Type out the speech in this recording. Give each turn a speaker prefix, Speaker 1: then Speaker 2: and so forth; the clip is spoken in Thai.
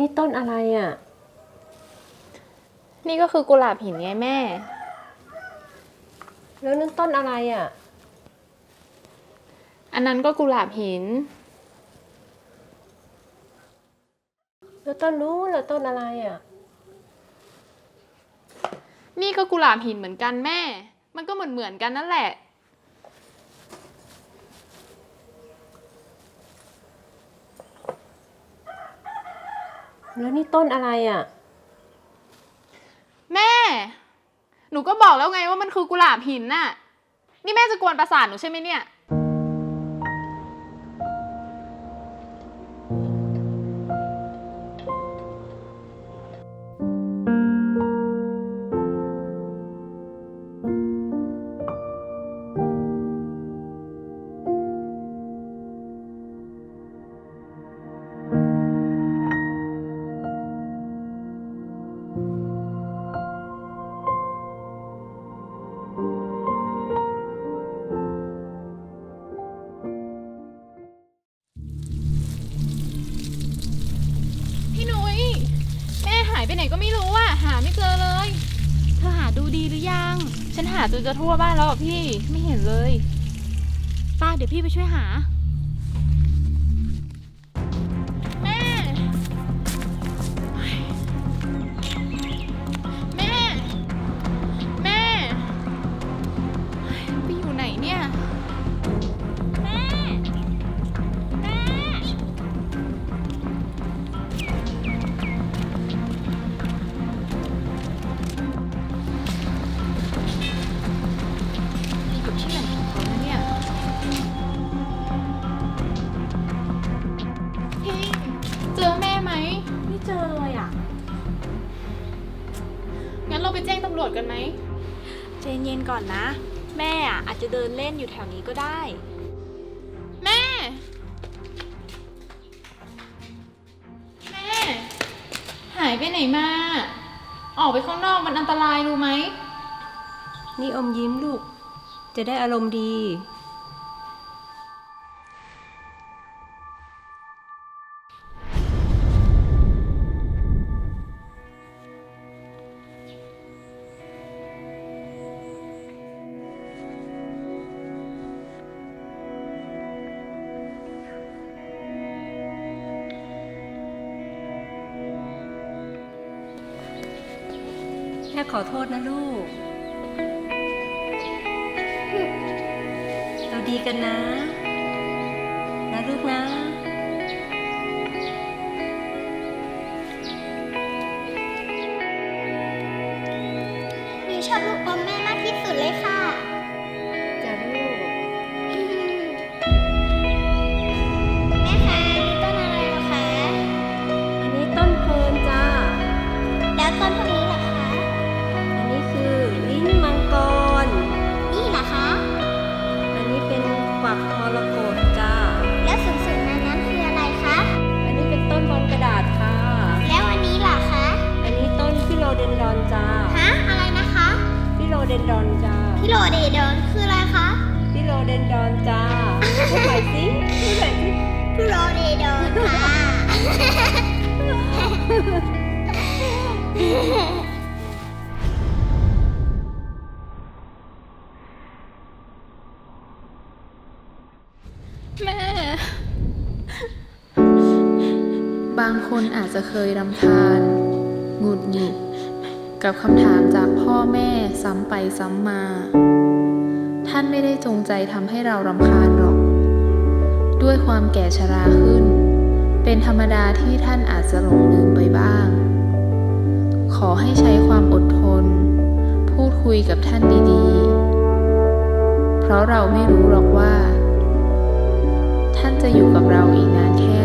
Speaker 1: นี่ต้นอะไรอะ
Speaker 2: นี่ก็คือกุหลาบหินไงแม่
Speaker 1: แล้วนั่นต้นอะไรอะ
Speaker 2: อันนั้นก็กุหลาบหิน
Speaker 1: แล้วต้นนู้นแล้วต้นอะไรอะ
Speaker 2: นี่ก็กุหลาบหินเหมือนกันแม่ มันก็เหมือนเหมือนๆกันนั่นแหละ
Speaker 1: แล้วนี่ต้นอะไรอะ
Speaker 2: แม่ หนูก็บอกแล้วไงว่ามันคือกุหลาบหินน่ะ นี่แม่จะกวนประสาทหนูใช่ไหมเนี่ย ไปไหนก็ไม่รู้อะหาไม่เจอเลย เธอหาดูดีหรือยัง ฉันหาจนจะทั่วบ้านแล้วอะพี่ไม่เห็นเลย ป้าเดี๋ยวพี่ไปช่วยหา ราไปแจ้งตำรวจกันไหม
Speaker 3: ใจเย็นก่อนนะ แม่อะอาจจะเดินเล่นอยู่แถวนี้ก็ได้
Speaker 2: แม่ แม่ หายไปไหนมา ออกไปข้างนอกมันอันตรายรู้ไหม
Speaker 1: นี่อมยิ้มลูก จะได้อารมณ์ดี แค่ขอโทษนะลูก เราดีกันนะ นะลูกนะ
Speaker 4: หนูชอบลูกอมแม่ เดน
Speaker 1: ดอนจ้า
Speaker 4: พิโลเดโดนคืออะไรคะ
Speaker 1: ฟิโลเดนดอนจ้าพูดใหม่สิพูดใหม่สิ
Speaker 4: พิโลเดโดนค่ะ
Speaker 2: แม่ บางคนอาจจะเคยรำคาญหงุดหงิด กับคำถามจากพ่อแม่ซ้ำไปซ้ำมา ท่านไม่ได้จงใจทำให้เรารำคาญหรอก ด้วยความแก่ชราขึ้น เป็นธรรมดาที่ท่านอาจจะหลงลืมไปบ้าง ขอให้ใช้ความอดทน พูดคุยกับท่านดีๆ เพราะเราไม่รู้หรอกว่า ท่านจะอยู่กับเราอีกนานแค่